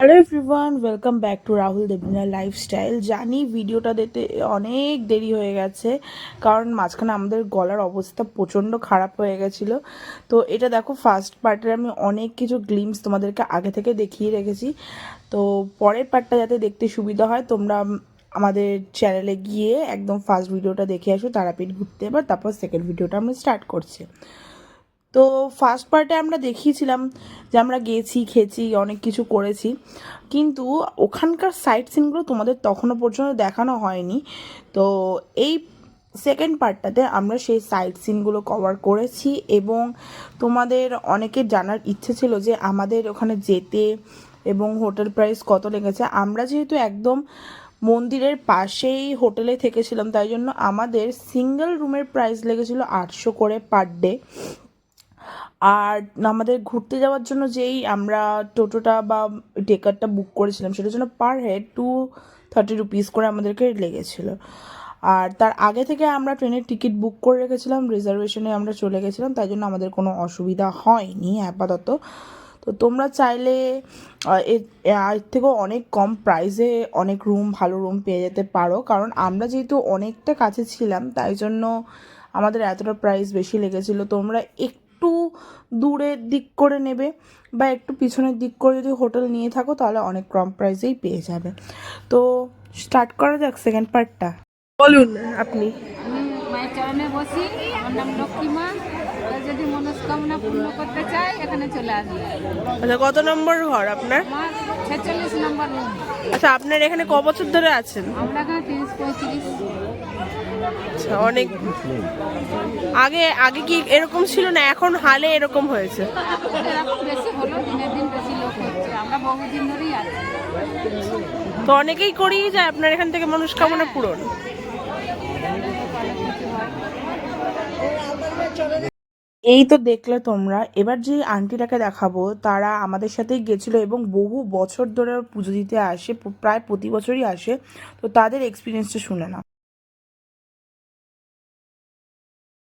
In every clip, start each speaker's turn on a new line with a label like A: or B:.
A: Hello everyone welcome back to Rahul Debina lifestyle জানি ভিডিওটা দিতে অনেক দেরি হয়ে গেছে, কারণ মাঝখানে আমাদের গলার অবস্থা প্রচণ্ড খারাপ হয়ে গেছিল। তো এটা দেখো ফার্স্ট পার্টের আমি অনেক কিছু গ্লিমস তোমাদেরকে আগে থেকে দেখিয়ে রেখেছি। তো পরের পার্টটা যাতে দেখতে সুবিধা হয়, তোমরা আমাদের চ্যানেলে গিয়ে একদম ফার্স্ট ভিডিওটা দেখে আসো, তারাপীঠ ঘুরতে। এবার তারপর সেকেন্ড ভিডিওটা আমি স্টার্ট করছি। তো ফার্স্ট পার্টে আমরা দেখিয়েছিলাম যে আমরা গেছি, খেয়েছি, অনেক কিছু করেছি। কিন্তু ওখানকার সাইট সিনগুলো তোমাদের তখনও পর্যন্ত দেখানো হয়নি। তো এই সেকেন্ড পার্টটাতে আমরা সেই সাইট সিনগুলো কভার করেছি এবং তোমাদের অনেকের জানার ইচ্ছে ছিল যে আমাদের ওখানে যেতে এবং হোটেল প্রাইস কত লেগেছে। আমরা যেহেতু একদম মন্দিরের পাশেই হোটেলে থেকেছিলাম, তাই জন্য আমাদের সিঙ্গেল রুমের প্রাইস লেগেছিল আটশো করে পার ডে আর আমাদের ঘুরতে যাওয়ার জন্য যেই আমরা টোটোটা বা টেকারটা বুক করেছিলাম, সেটার জন্য per head two thirty rupees করে আমাদেরকে লেগেছিলো। আর তার আগে থেকে আমরা ট্রেনের টিকিট বুক করে রেখেছিলাম রিজার্ভেশনে আমরা চলে গেছিলাম, তাই জন্য আমাদের কোনো অসুবিধা হয়নি আপাতত। তো তোমরা চাইলে এর থেকেও অনেক কম প্রাইসে অনেক রুম ভালো রুম পেয়ে যেতে পারো। কারণ আমরা যেহেতু অনেকটা কাছে ছিলাম, তাই জন্য আমাদের এতটা প্রাইস বেশি লেগেছিলো। তোমরা একটু দূরের দিক করে নেবে বা একটু পিছনের দিক করে যদি হোটেল নিয়ে থাকো তাহলে অনেক কম প্রাইসেই পেয়ে যাবে। তো স্টার্ট করা যাক সেকেন্ড পার্টটা বলুন আপনি।
B: মায়ের চরণে বসি। আমার নাম লক্ষ্মী মা যদি মনস্কামনা পূর্ণ করতে চায় এখানে চলে আসবে
A: আচ্ছা কত নম্বর ঘর আপনার?
B: ছেচল্লিশ নম্বর
A: আচ্ছা আপনার এখানে ক বছর ধরে আছেন?
B: আমরা এখানে তিরিশ পঁয়ত্রিশ।
A: আচ্ছা অনেক আগে আগে কি এরকম ছিল না? এখন হালে এরকম হয়েছে? তো অনেকেই করেই যায় আপনার এখান থেকে মনস্কামনা পূরণ। এই তো দেখলে তোমরা এবার যে আন্টিটাকে দেখাবো তারা আমাদের সাথেই গেছিল এবং বহু বছর ধরে পুজো দিতে আসে প্রায় প্রতি বছরই আসে তো তাদের এক্সপিরিয়েন্সটা শুনে না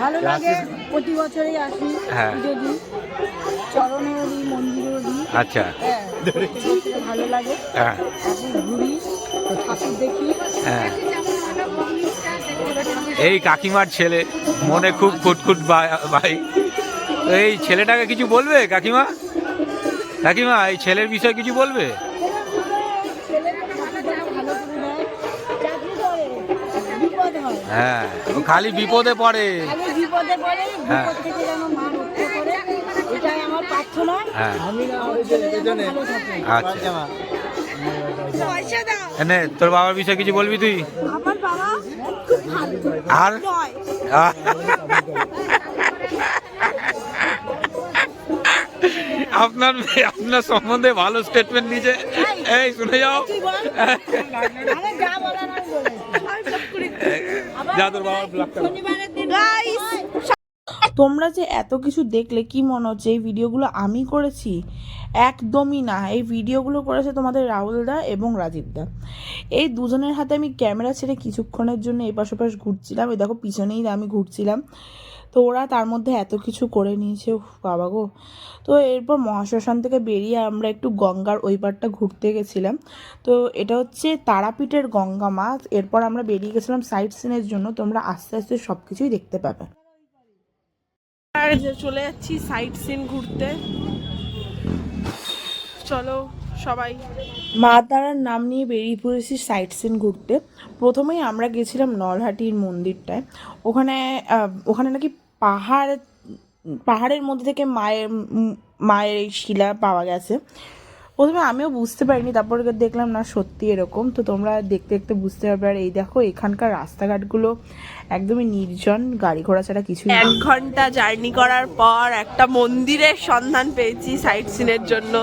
C: ভালো লাগে প্রতি বছরই আসি
D: হ্যাঁ।
C: পুজো দিই। চরণেও দিই মন্দিরেও দিই।
D: আচ্ছা।
C: হ্যাঁ ভালো লাগে।
D: হ্যাঁ।
C: ঘুরি ঠাকুর দেখি।
D: হ্যাঁ। এই কাকিমার ছেলে মনে খুব খুটখুট ভাই। এই ছেলেটাকে কিছু বলবে কাকিমা? কাকিমা এই ছেলের বিষয়ে কিছু বলবে?
C: হয়
D: খালি বিপদে পড়ে।
C: বিপদে পড়ে
D: হ্যাঁ।
C: বিপদ থেকে যেন মা রক্ষা করে এটাই আমার প্রার্থনা।
D: হ্যাঁ। আচ্ছা। এনে তোর বাবার বিষয়ে কিছু বলবি তুই?
C: আমার বাবা
D: আর? আপনার আপনার সম্বন্ধে ভালো স্টেটমেন্ট দিয়েছে। এই শুনে যাও।
C: যা
D: তোর বাবার ব্লগটা
A: তোমরা যে এত কিছু দেখলে কি মনে হচ্ছে? এই ভিডিওগুলো আমি করেছি? একদমই না। এই ভিডিওগুলো করেছে তোমাদের রাহুল দা এবং রাজীব দা। এই দুজনের হাতে আমি ক্যামেরা ছেড়ে কিছুক্ষণের জন্য এপাশ ওপাশ ঘুরছিলাম। এই দেখো পিছনেই আমি ঘুরছিলাম। তো ওরা তার মধ্যে এত কিছু করে নিয়েছে বাবা গো। তো এরপর মহাশ্মশান থেকে বেরিয়ে আমরা একটু গঙ্গার ওই পারটা ঘুরতে গেছিলাম। তো এটা হচ্ছে তারাপীঠের গঙ্গা মাছ। এরপর আমরা বেরিয়ে গেছিলাম সাইট সিনের জন্য। তোমরা আস্তে আস্তে সব কিছুই দেখতে পাবে। আর চলে যাচ্ছি সাইট সিন ঘুরতে। চলো সবাই। মা তারার নাম নিয়ে বেরিয়ে পড়েছি সাইট সিন ঘুরতে। প্রথমেই আমরা গেছিলাম নলহাটির মন্দিরটায়। ওখানে ওখানে নাকি পাহাড়, পাহাড়ের মধ্যে থেকে মায়ের মায়ের এই শিলা পাওয়া গেছে। প্রথমে আমিও বুঝতে পারিনি, তারপর দেখলাম না সত্যি এরকম। তো তোমরা দেখতে দেখতে বুঝতে পারবে। আর এই দেখো, এখানকার রাস্তাঘাটগুলো একদমই নির্জন। গাড়ি ঘোড়া ছাড়া কিছু এক ঘণ্টা জার্নি করার পর একটা মন্দিরের সন্ধান পেয়েছি সাইট সিনের জন্য।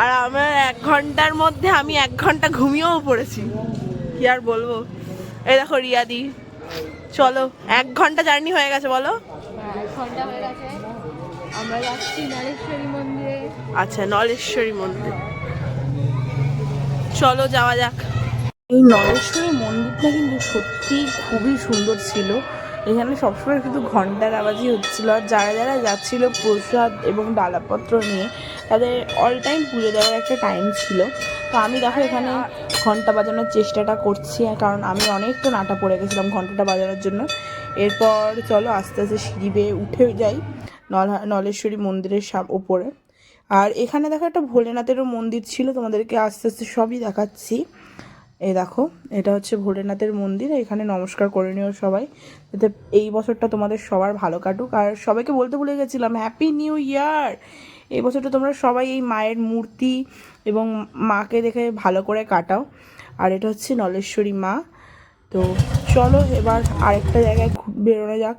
A: আর আমার এক ঘণ্টার মধ্যে আমি এক ঘণ্টা ঘুমিয়েও পড়েছি। কি আর বলব? এই দেখো রিয়াদি। চলো এক ঘণ্টা জার্নি হয়ে গেছে বলো।
B: ঘণ্টা হয়ে গেছে। আমরা যাচ্ছি নারেশ্বরী মন্দিরে।
A: আচ্ছা নলেশ্বরী মন্দির। চলো যাওয়া যাক। এই নলেশ্বরী মন্দিরটা কিন্তু সত্যি খুবই সুন্দর ছিল। এখানে সবসময় শুধু ঘণ্টার আওয়াজই হচ্ছিল। আর যারা যারা যাচ্ছিল প্রসাদ এবং ডালাপত্র নিয়ে তাদের অল টাইম পুজো দেওয়ার একটা টাইম ছিল। তো আমি দেখো এখানে ঘণ্টা বাজানোর চেষ্টাটা করছি, কারণ আমি অনেকটা নাটা পড়ে গেছিলাম ঘন্টাটা বাজানোর জন্য। এরপর চলো আস্তে আস্তে সিঁড়ি বেয়ে উঠে যাই নল নলেশ্বরী মন্দিরের সাম, ওপরে। আর এখানে দেখো একটা ভোলেনাথেরও মন্দির ছিল, তোমাদেরকে আস্তে আস্তে সবই দেখাচ্ছি। এ দেখো, এটা হচ্ছে ভোলেনাথের মন্দির, এখানে নমস্কার করে নিও সবাই। যাতে এই বছরটা তোমাদের সবার ভালো কাটুক। আর সবাইকে বলতে ভুলে গেছিলাম হ্যাপি নিউ ইয়ার এই বছরটা তোমরা সবাই এই মায়ের মূর্তি এবং মাকে দেখে ভালো করে কাটাও। আর এটা হচ্ছে নলেশ্বরী মা। তো চলো এবার আরেকটা জায়গায় বেরোনো যাক।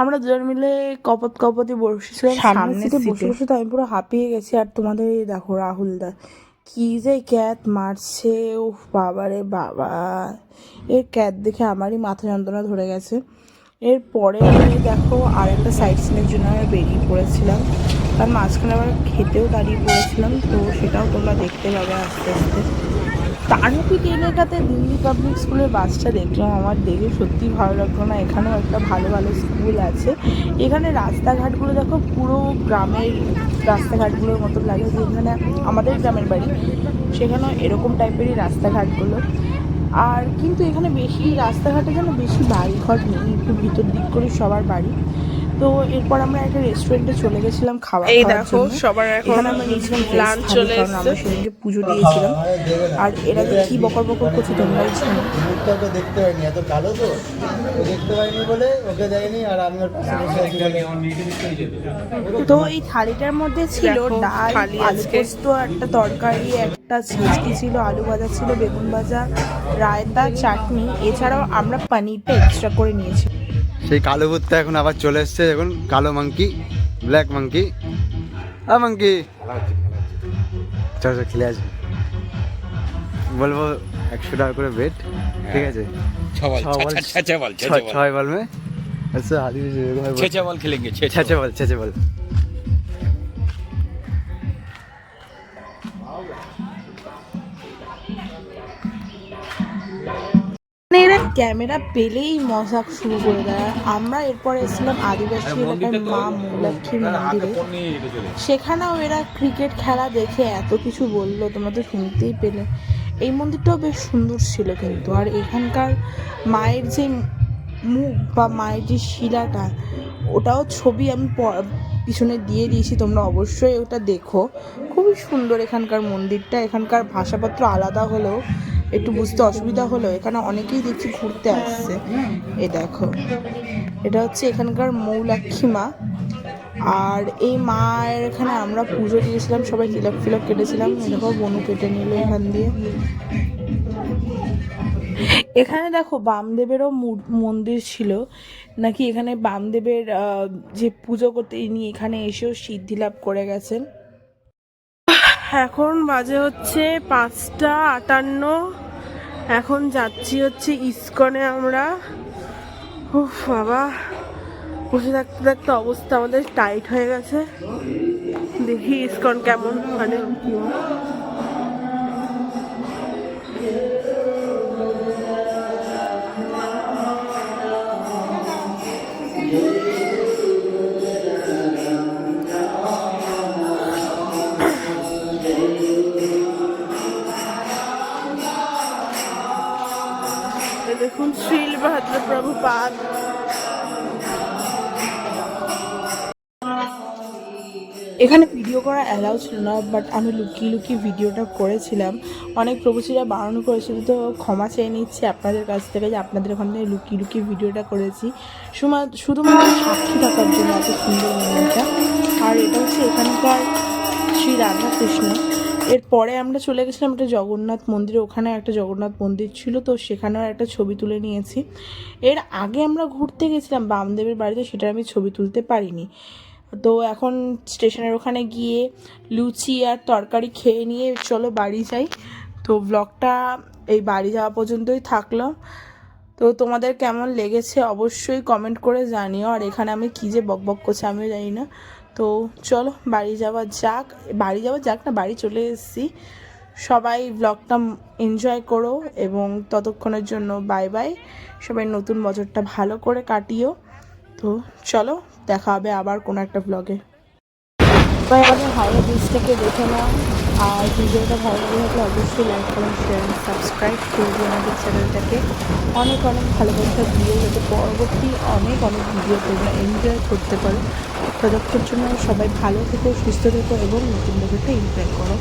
A: আমরা দুজন মিলে কপত কপতে বসেছিলাম সামনে বসে বসে তো আমি পুরো হাঁপিয়ে গেছি। আর তোমাদের দেখো রাহুল দা কি যে ক্যাত মারছে ও বাবারে বাবা। এর ক্যাত দেখে আমারই মাথা যন্ত্রণা ধরে গেছে। এরপরে দেখো আর একটা সাইড সিনের জন্য আমি বেরিয়ে পড়েছিলাম। তার মাঝখানে আবার খেতেও দাঁড়িয়ে পড়েছিলাম, তো সেটাও তোমরা দেখতে পাবে আস্তে আস্তে। তারপি এলাকাতে দিল্লি পাবলিক স্কুলের বাসটা দেখলাম, আমার দেখে সত্যি ভালো লাগল না। এখানেও একটা ভালো ভালো স্কুল আছে। এখানে রাস্তাঘাটগুলো দেখো, পুরো গ্রামের রাস্তাঘাটগুলোর মতো লাগে। যেখানে আমাদের গ্রামের বাড়ি, সেখানেও এরকম টাইপেরই রাস্তাঘাটগুলো। আর কিন্তু এখানে বেশি, রাস্তাঘাটে যেন বেশি বাড়িঘর নেই, একটু ভিতর দিক করে সবার বাড়ি। তো এরপর আমরা একটা রেস্টুরেন্টে চলে গেছিলাম খাবার
C: এই দেখো, সবার এখন
A: আমরা নিয়েছিলাম
C: চলে
A: কারণ আমরা সেদিনকে পুজো দিয়েছিলাম। আর এরা কি বকর বকর করছে তোমরাই জানো?
E: মুখটা তো দেখতে পাইনি এত কালো তো। ও দেখতে পাইনি বলে ওকে দেয়নি আর আমি ওর পাশে বসে আছি
A: তো এই থালিটার মধ্যে ছিল ডাল আলু
C: আজকে।
A: পোস্ত একটা তরকারি একটা ছিচকি ছিল আলু ভাজা ছিল বেগুন ভাজা রায়তা চাটনি। এছাড়াও আমরা পানিরটা এক্সট্রা করে নিয়েছি।
E: সেই কালো ভূতটা এখন আবার চলে এসছে এখন কালো মাংকি ব্ল্যাক মাংকি আর মাংকি চল চল খেলে আছে বলব একশো টাকা করে বেট ঠিক আছে? ছয় বল
D: মে? আচ্ছা হাজি
E: বল। খেলেঙ্গে ছয় বল।
A: ছয় বল। ক্যামেরা পেলেই মজাক শুরু করে দেয়। আমরা এরপর এসেছিলাম আদিবাসী এলাকার মা মৌলক্ষীর মন্দিরে। সেখানেও এরা ক্রিকেট খেলা দেখে এত কিছু বলল তোমরা তো শুনতেই পেলে। এই মন্দিরটাও বেশ সুন্দর ছিল কিন্তু। আর এখানকার মায়ের যে মুখ বা মায়ের যে শিলাটা ওটাও ছবি আমি পিছনে দিয়ে দিয়েছি তোমরা অবশ্যই ওটা দেখো। খুবই সুন্দর এখানকার মন্দিরটা। এখানকার ভাষাপত্র আলাদা হলেও একটু বুঝতে অসুবিধা হলো। এখানে অনেকেই দেখছি ঘুরতে আসছে। এ দেখো। এটা হচ্ছে এখানকার মৌলাক্ষী মা। আর এই মায়ের এখানে আমরা পুজো দিয়েছিলাম, সবাই তিলক ফিলক কেটেছিলাম। দেখো, বনু কেটে নিল এখান দিয়ে। এখানে দেখো, বামদেবেরও মন্দির ছিল। নাকি এখানে বামদেবের যে পুজো করতে ইনি এখানে এসেও সিদ্ধি লাভ করে গেছেন। এখন বাজে হচ্ছে পাঁচটা আটান্ন। এখন যাচ্ছি হচ্ছে ইস্কনে আমরা। উফ, বাবা। বসে থাকতে থাকতে অবস্থা আমাদের টাইট হয়ে গেছে। দেখি ইস্কন কেমন মানে দেখুন শ্রীল ভদ্রপ্রভু পাদ এখানে ভিডিও করা অ্যালাউ ছিল না, বাট আমি লুকিয়ে লুকিয়ে ভিডিওটা করেছিলাম। অনেক প্রভুচিরা বারণ করেছিল, তো ক্ষমা চেয়ে নিচ্ছি আপনাদের কাছ থেকে যে আপনাদের ওখান থেকে লুকিয়ে লুকিয়ে ভিডিওটা করেছি। শুধুমাত্র সাক্ষী থাকার জন্য এত সুন্দর মন্দিরটা। আর এটা হচ্ছে এখানকার শ্রী রাধাকৃষ্ণ। এরপরে আমরা চলে গেছিলাম একটা জগন্নাথ মন্দিরে। ওখানে একটা জগন্নাথ মন্দির ছিল, তো সেখানেও একটা ছবি তুলে নিয়েছি। এর আগে আমরা ঘুরতে গেছিলাম বামদেবের বাড়িতে, সেটা আমি ছবি তুলতে পারিনি। তো এখন স্টেশনের ওখানে গিয়ে লুচি আর তরকারি খেয়ে নিয়ে চলো বাড়ি যাই। তো ব্লগটা এই বাড়ি যাওয়া পর্যন্তই থাকল। তো তোমাদের কেমন লেগেছে অবশ্যই কমেন্ট করে জানিও। আর এখানে আমি কী যে বক বক করছি আমিও জানি না। তো চলো, বাড়ি যাওয়া যাক। বাড়ি যাওয়া যাক না, বাড়ি চলে এসেছি। সবাই ব্লগটা এনজয় করো এবং ততক্ষণের জন্য বাই বাই সবাই নতুন বছরটা ভালো করে কাটিও। তো চলো, দেখা হবে আবার কোনো একটা ব্লগে হাওড়া ব্রিজটাকে দেখে নাও। আর ভিডিওটা ভালো লাগে থাকলে অবশ্যই লাইক করুন শেয়ার সাবস্ক্রাইব করব আমাদের চ্যানেলটাকে অনেক অনেক ভালোবাসা দিয়ে যাতে পরবর্তী অনেক অনেক ভিডিও তোমরা এনজয় করতে পারো। ততক্ষণ জন্য সবাই ভালো থেকো, সুস্থ থেকো এবং নতুন বছরটা এনজয় করো।